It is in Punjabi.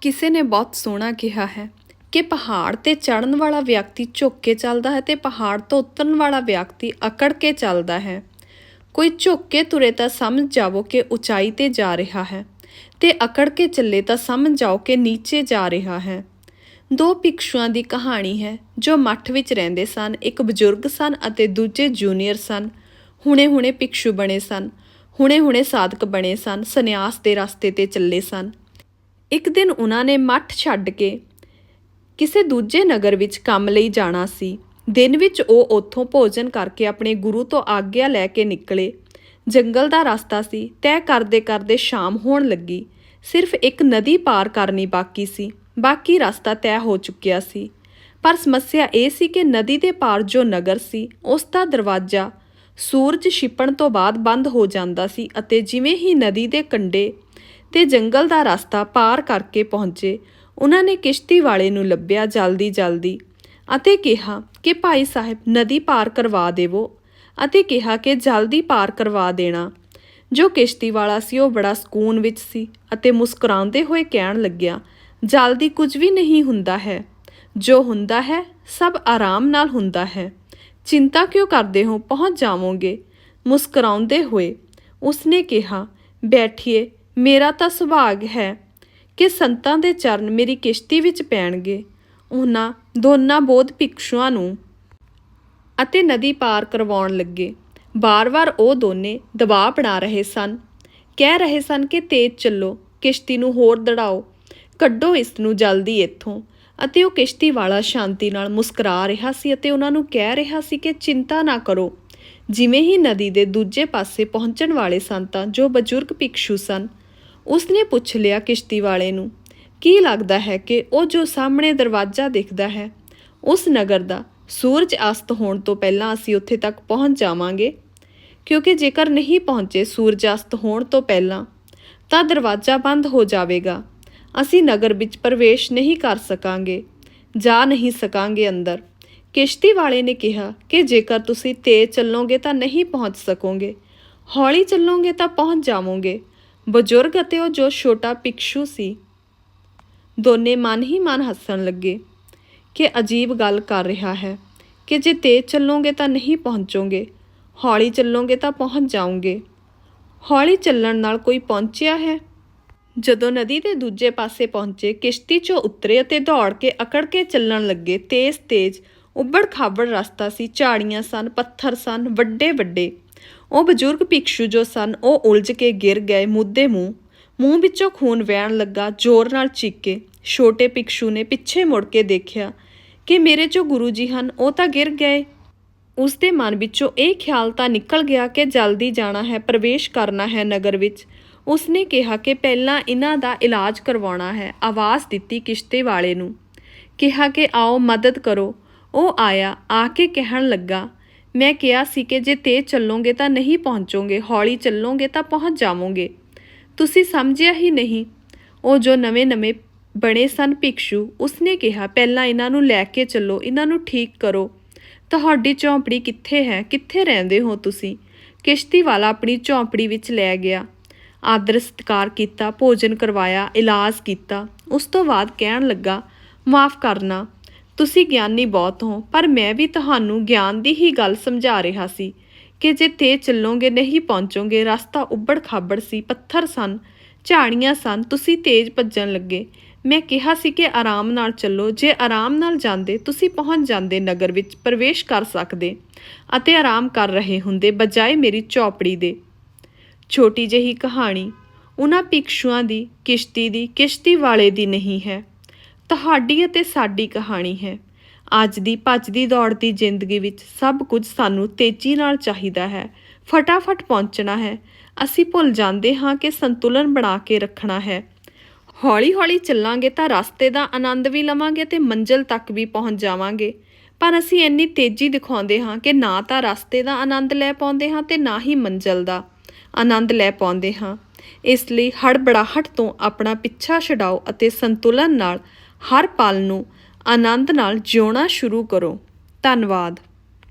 ਕਿਸੇ ਨੇ ਬਹੁਤ ਸੋਹਣਾ ਕਿਹਾ ਹੈ ਕਿ ਪਹਾੜ ਤੇ ਚੜਨ ਵਾਲਾ ਵਿਅਕਤੀ ਝੁੱਕ ਕੇ ਚੱਲਦਾ ਹੈ ਤੇ ਪਹਾੜ ਤੋਂ ਉਤਰਨ ਵਾਲਾ ਵਿਅਕਤੀ ਅਕੜ ਕੇ ਚੱਲਦਾ ਹੈ। ਕੋਈ ਝੁੱਕ ਕੇ ਤੁਰੇ ਤਾਂ ਸਮਝ ਜਾਵੋ ਕਿ ਉਚਾਈ ਤੇ ਜਾ ਰਿਹਾ ਹੈ ਤੇ ਅਕੜ ਕੇ ਚੱਲੇ ਤਾਂ ਸਮਝ ਜਾਓ ਕਿ ਨੀਚੇ ਜਾ ਰਿਹਾ ਹੈ। ਦੋ ਭਿਕਸ਼ੂਆਂ ਦੀ ਕਹਾਣੀ ਹੈ, ਜੋ ਮੱਠ ਵਿੱਚ ਰਹਿੰਦੇ ਸਨ, ਇੱਕ ਬਜ਼ੁਰਗ ਸਨ ਅਤੇ ਦੂਜੇ ਜੂਨੀਅਰ ਸਨ। ਹੁਣੇ-ਹੁਣੇ ਭਿਕਸ਼ੂ ਬਣੇ ਸਨ, ਹੁਣੇ-ਹੁਣੇ ਸਾਧਕ ਬਣੇ ਸਨ, ਸੰਨਿਆਸ ਦੇ ਰਸਤੇ ਤੇ ਚੱਲੇ ਸਨ। ਇੱਕ ਦਿਨ ਉਹਨਾਂ ਨੇ ਮੱਠ ਛੱਡ ਕੇ ਕਿਸੇ ਦੂਜੇ ਨਗਰ ਵਿੱਚ ਕੰਮ ਲਈ ਜਾਣਾ ਸੀ। ਦਿਨ ਵਿੱਚ ਉਹ ਉੱਥੋਂ ਭੋਜਨ ਕਰਕੇ ਆਪਣੇ ਗੁਰੂ ਤੋਂ ਆਗਿਆ ਲੈ ਕੇ ਨਿਕਲੇ। ਜੰਗਲ ਦਾ ਰਸਤਾ ਸੀ। ਤੈਅ ਕਰਦੇ ਕਰਦੇ ਸ਼ਾਮ ਹੋਣ ਲੱਗੀ। ਸਿਰਫ ਇੱਕ ਨਦੀ ਪਾਰ ਕਰਨੀ ਬਾਕੀ ਸੀ। ਬਾਕੀ ਰਸਤਾ ਤੈਅ ਹੋ ਚੁੱਕਿਆ ਸੀ। ਪਰ ਸਮੱਸਿਆ ਇਹ ਸੀ ਕਿ ਨਦੀ ਦੇ ਪਾਰ ਜੋ ਨਗਰ ਸੀ, ਉਸ ਦਾ ਦਰਵਾਜ਼ਾ ਸੂਰਜ ਛਿਪਣ ਤੋਂ ਬਾਅਦ ਬੰਦ ਹੋ ਜਾਂਦਾ ਸੀ ਅਤੇ ਜਿਵੇਂ ਹੀ ਨਦੀ ਦੇ ਕੰਢੇ ਤੇ ਜੰਗਲ ਦਾ ਰਸਤਾ ਪਾਰ ਕਰਕੇ ਪਹੁੰਚੇ। ਉਹਨਾਂ ਨੇ ਕਿਸ਼ਤੀ ਵਾਲੇ ਨੂੰ ਲੱਭਿਆ ਜਲਦੀ ਜਲਦੀ ਅਤੇ ਕਿਹਾ ਕਿ ਭਾਈ ਸਾਹਿਬ, ਨਦੀ ਪਾਰ ਕਰਵਾ ਦੇਵੋ ਅਤੇ ਕਿਹਾ ਕਿ ਜਲਦੀ ਪਾਰ ਕਰਵਾ ਦੇਣਾ। ਜੋ ਕਿਸ਼ਤੀ ਵਾਲਾ ਸੀ, ਉਹ ਬੜਾ ਸਕੂਨ ਵਿੱਚ ਸੀ ਅਤੇ ਮੁਸਕਰਾਉਂਦੇ ਹੋਏ ਕਹਿਣ ਲੱਗਿਆ, ਜਲਦੀ ਕੁਝ ਵੀ ਨਹੀਂ ਹੁੰਦਾ ਹੈ। ਜੋ ਹੁੰਦਾ ਹੈ, ਸਭ ਆਰਾਮ ਨਾਲ ਹੁੰਦਾ ਹੈ। ਚਿੰਤਾ ਕਿਉਂ ਕਰਦੇ ਹੋ? ਪਹੁੰਚ ਜਾਵੋਗੇ। ਮੁਸਕਰਾਉਂਦੇ ਹੋਏ ਉਸਨੇ ਕਿਹਾ, ਬੈਠੀਏ ਮੇਰਾ ਤਾਂ ਸੁਭਾਗ ਹੈ ਕਿ ਸੰਤਾਂ ਦੇ ਚਰਨ ਮੇਰੀ ਕਿਸ਼ਤੀ ਵਿੱਚ ਪੈਣਗੇ, ਉਹਨਾਂ ਦੋਨਾਂ ਬੋਧ ਭਿਕਸ਼ੂਆਂ ਨੂੰ ਅਤੇ ਨਦੀ ਪਾਰ ਕਰਵਾਉਣ ਲੱਗੇ। ਬਾਰ-ਬਾਰ ਉਹ ਦੋਨੇ ਦਬਾਅ ਬਣਾ ਰਹੇ ਸਨ। ਕਹਿ ਰਹੇ ਸਨ ਕਿ ਤੇਜ਼ ਚੱਲੋ, ਕਿਸ਼ਤੀ ਨੂੰ ਹੋਰ ਦੜਾਓ, ਕੱਢੋ ਇਸ ਨੂੰ ਜਲਦੀ ਇੱਥੋਂ। ਅਤੇ ਉਹ ਕਿਸ਼ਤੀ ਵਾਲਾ ਸ਼ਾਂਤੀ ਨਾਲ ਮੁਸਕਰਾ ਰਿਹਾ ਸੀ ਅਤੇ ਉਹਨਾਂ ਨੂੰ ਕਹਿ ਰਿਹਾ ਸੀ ਕਿ ਚਿੰਤਾ ਨਾ ਕਰੋ। ਜਿਵੇਂ ਹੀ ਨਦੀ ਦੇ ਦੂਜੇ ਪਾਸੇ ਪਹੁੰਚਣ ਵਾਲੇ ਸਨ ਤਾਂ ਜੋ ਬਜ਼ੁਰਗ ਭਿਕਸ਼ੂ ਸਨ ਉਸਨੇ ਪੁੱਛ ਲਿਆ ਕਿਸ਼ਤੀ ਵਾਲੇ ਨੂੰ, ਕੀ ਲੱਗਦਾ ਹੈ ਕਿ ਉਹ ਜੋ ਸਾਹਮਣੇ ਦਰਵਾਜ਼ਾ ਦਿਖਦਾ ਹੈ, ਉਸ ਨਗਰ ਦਾ ਸੂਰਜ ਅਸਤ ਹੋਣ ਤੋਂ ਪਹਿਲਾਂ ਅਸੀਂ ਉੱਥੇ ਤੱਕ ਪਹੁੰਚ ਜਾਵਾਂਗੇ? ਕਿਉਂਕਿ ਜੇਕਰ ਨਹੀਂ ਪਹੁੰਚੇ ਸੂਰਜ ਅਸਤ ਹੋਣ ਤੋਂ ਪਹਿਲਾਂ, ਤਾਂ ਦਰਵਾਜ਼ਾ ਬੰਦ ਹੋ ਜਾਵੇਗਾ। ਅਸੀਂ ਨਗਰ ਵਿੱਚ ਪ੍ਰਵੇਸ਼ ਨਹੀਂ ਕਰ ਸਕਾਂਗੇ, ਜਾ ਨਹੀਂ ਸਕਾਂਗੇ ਅੰਦਰ। ਕਿਸ਼ਤੀ ਵਾਲੇ ਨੇ ਕਿਹਾ ਕਿ ਜੇਕਰ ਤੁਸੀਂ ਤੇਜ਼ ਚੱਲੋਗੇ ਤਾਂ ਨਹੀਂ ਪਹੁੰਚ ਸਕੋਗੇ, ਹੌਲੀ ਚੱਲੋਗੇ ਤਾਂ ਪਹੁੰਚ ਜਾਵੋਗੇ। ਬਜ਼ੁਰਗ ਅਤੇ ਉਹ ਜੋ ਛੋਟਾ ਭਿਕਸ਼ੂ ਸੀ, ਦੋਨੇ ਮਨ ਹੀ ਮਨ ਹੱਸਣ ਲੱਗੇ ਕਿ ਅਜੀਬ ਗੱਲ ਕਰ ਰਿਹਾ ਹੈ ਕਿ ਜੇ ਤੇਜ਼ ਚੱਲੋਗੇ ਤਾਂ ਨਹੀਂ ਪਹੁੰਚੋਗੇ, ਹੌਲੀ ਚੱਲੋਗੇ ਤਾਂ ਪਹੁੰਚ ਜਾਓਗੇ। ਹੌਲੀ ਚੱਲਣ ਨਾਲ ਕੋਈ ਪਹੁੰਚਿਆ ਹੈ? ਜਦੋਂ ਨਦੀ ਦੇ ਦੂਜੇ ਪਾਸੇ ਪਹੁੰਚੇ, ਕਿਸ਼ਤੀ 'ਚੋਂ ਉਤਰੇ ਅਤੇ ਦੌੜ ਕੇ ਅਕੜ ਕੇ ਚੱਲਣ ਲੱਗੇ, ਤੇਜ਼-ਤੇਜ਼ ਉੱਬੜ ਖਾਬੜ ਰਸਤਾ ਸੀ, ਝਾੜੀਆਂ ਸਨ, ਪੱਥਰ ਸਨ ਵੱਡੇ ਵੱਡੇ ਉਹ ਬਜ਼ੁਰਗ ਭਿਕਸ਼ੂ ਜੋ ਸਨ, ਉਹ ਉਲਝ ਕੇ ਗਿਰ ਗਏ, ਮੁੱਦੇ ਮੂੰਹ ਮੂੰਹ ਵਿੱਚੋਂ ਖੂਨ ਵਹਿਣ ਲੱਗਾ, ਜ਼ੋਰ ਨਾਲ ਚੀਕੇ। ਛੋਟੇ ਭਿਕਸ਼ੂ ਨੇ ਪਿੱਛੇ ਮੁੜ ਕੇ ਦੇਖਿਆ ਕਿ ਮੇਰੇ ਜੋ ਗੁਰੂ ਜੀ ਹਨ, ਉਹ ਤਾਂ ਗਿਰ ਗਏ। ਉਸ ਦੇ ਮਨ ਵਿੱਚੋਂ ਇਹ ਖਿਆਲ ਤਾਂ ਨਿਕਲ ਗਿਆ ਕਿ ਜਲਦੀ ਜਾਣਾ ਹੈ, ਪ੍ਰਵੇਸ਼ ਕਰਨਾ ਹੈ ਨਗਰ ਵਿੱਚ। ਉਸਨੇ ਕਿਹਾ ਕਿ ਪਹਿਲਾਂ ਇਹਨਾਂ ਦਾ ਇਲਾਜ ਕਰਵਾਉਣਾ ਹੈ, ਆਵਾਜ਼ ਦਿੱਤੀ ਕਿਸ਼ਤੇ ਵਾਲੇ ਨੂੰ। ਕਿਹਾ ਕਿ ਆਓ, ਮਦਦ ਕਰੋ। ਉਹ ਆਇਆ, ਆ ਕੇ ਕਹਿਣ ਲੱਗਾ ਮੈਂ ਕਿਹਾ ਸੀ ਕਿ ਜੇ ਤੇਜ਼ ਚੱਲੋਗੇ ਤਾਂ ਨਹੀਂ ਪਹੁੰਚੋਗੇ, ਹੌਲੀ ਚੱਲੋਗੇ ਤਾਂ ਪਹੁੰਚ ਜਾਵੋਗੇ। ਤੁਸੀਂ ਸਮਝਿਆ ਹੀ ਨਹੀਂ। ਉਹ ਜੋ ਨਵੇਂ-ਨਵੇਂ ਬਣੇ ਸਨ ਭਿਕਸ਼ੂ, ਉਸਨੇ ਕਿਹਾ, ਪਹਿਲਾਂ ਇਹਨਾਂ ਨੂੰ ਲੈ ਕੇ ਚੱਲੋ, ਇਹਨਾਂ ਨੂੰ ਠੀਕ ਕਰੋ। ਤੁਹਾਡੀ ਝੌਂਪੜੀ ਕਿੱਥੇ ਹੈ? ਕਿੱਥੇ ਰਹਿੰਦੇ ਹੋ ਤੁਸੀਂ? ਕਿਸ਼ਤੀ ਵਾਲਾ ਆਪਣੀ ਝੌਂਪੜੀ ਵਿੱਚ ਲੈ ਗਿਆ। ਆਦਰ ਸਤਿਕਾਰ ਕੀਤਾ, ਭੋਜਨ ਕਰਵਾਇਆ, ਇਲਾਜ ਕੀਤਾ। ਉਸ ਤੋਂ ਬਾਅਦ ਕਹਿਣ ਲੱਗਾ, ਮਾਫ ਕਰਨਾ ਤੁਸੀਂ ਗਿਆਨੀ ਬਹੁਤ ਹੋ, ਪਰ ਮੈਂ ਵੀ ਤੁਹਾਨੂੰ ਗਿਆਨ ਦੀ ਹੀ ਗੱਲ ਸਮਝਾ ਰਿਹਾ ਸੀ ਕਿ ਜੇ ਤੇ ਚੱਲੋਗੇ ਨਹੀਂ ਪਹੁੰਚੋਗੇ, ਰਸਤਾ ਉੱਬੜ ਖਾਬੜ ਸੀ, ਪੱਥਰ ਸਨ, ਝਾੜੀਆਂ ਸਨ, ਤੁਸੀਂ ਤੇਜ਼ ਭੱਜਣ ਲੱਗੇ। ਮੈਂ ਕਿਹਾ ਸੀ ਕਿ ਆਰਾਮ ਨਾਲ ਚੱਲੋ, ਜੇ ਆਰਾਮ ਨਾਲ ਜਾਂਦੇ, ਤੁਸੀਂ ਪਹੁੰਚ ਜਾਂਦੇ ਨਗਰ ਵਿੱਚ, ਪ੍ਰਵੇਸ਼ ਕਰ ਸਕਦੇ ਅਤੇ ਆਰਾਮ ਕਰ ਰਹੇ ਹੁੰਦੇ, ਬਜਾਏ ਮੇਰੀ ਚੌਪੜੀ ਦੇ। ਛੋਟੀ ਜਿਹੀ ਕਹਾਣੀ ਉਹਨਾਂ ਭਿਕਸ਼ੂਆਂ ਦੀ, ਕਿਸ਼ਤੀ ਦੀ, ਕਿਸ਼ਤੀ ਵਾਲੇ ਦੀ ਨਹੀਂ ਹੈ। ਤੁਹਾਡੀ ਅਤੇ ਸਾਡੀ ਕਹਾਣੀ ਹੈ। ਅੱਜ ਦੀ ਭੱਜਦੀ ਦੌੜਦੀ ਜ਼ਿੰਦਗੀ ਵਿੱਚ ਸਭ ਕੁਝ ਸਾਨੂੰ ਤੇਜ਼ੀ ਨਾਲ ਚਾਹੀਦਾ ਹੈ। ਫਟਾਫਟ ਪਹੁੰਚਣਾ ਹੈ। ਅਸੀਂ ਭੁੱਲ ਜਾਂਦੇ ਹਾਂ ਕਿ ਸੰਤੁਲਨ ਬਣਾ ਕੇ ਰੱਖਣਾ ਹੈ। ਹੌਲੀ-ਹੌਲੀ ਚੱਲਾਂਗੇ ਤਾਂ ਰਸਤੇ ਦਾ ਆਨੰਦ ਵੀ ਲਵਾਂਗੇ ਤੇ ਮੰਜ਼ਿਲ ਤੱਕ ਵੀ ਪਹੁੰਚ ਜਾਵਾਂਗੇ। ਪਰ ਅਸੀਂ ਇੰਨੀ ਤੇਜ਼ੀ ਦਿਖਾਉਂਦੇ ਹਾਂ ਕਿ ਨਾ ਤਾਂ ਰਸਤੇ ਦਾ ਆਨੰਦ ਲੈ ਪਾਉਂਦੇ ਹਾਂ ਤੇ ਨਾ ਹੀ ਮੰਜ਼ਿਲ ਦਾ ਆਨੰਦ ਲੈ ਪਾਉਂਦੇ ਹਾਂ। ਇਸ ਲਈ ਹੜਬੜਾਹਟ ਤੋਂ ਆਪਣਾ ਪਿੱਛਾ ਛਡਾਓ ਅਤੇ ਸੰਤੁਲਨ ਨਾਲ ਹਰ ਪਲ ਨੂੰ ਆਨੰਦ ਨਾਲ ਜਿਉਣਾ ਸ਼ੁਰੂ ਕਰੋ। ਧੰਨਵਾਦ।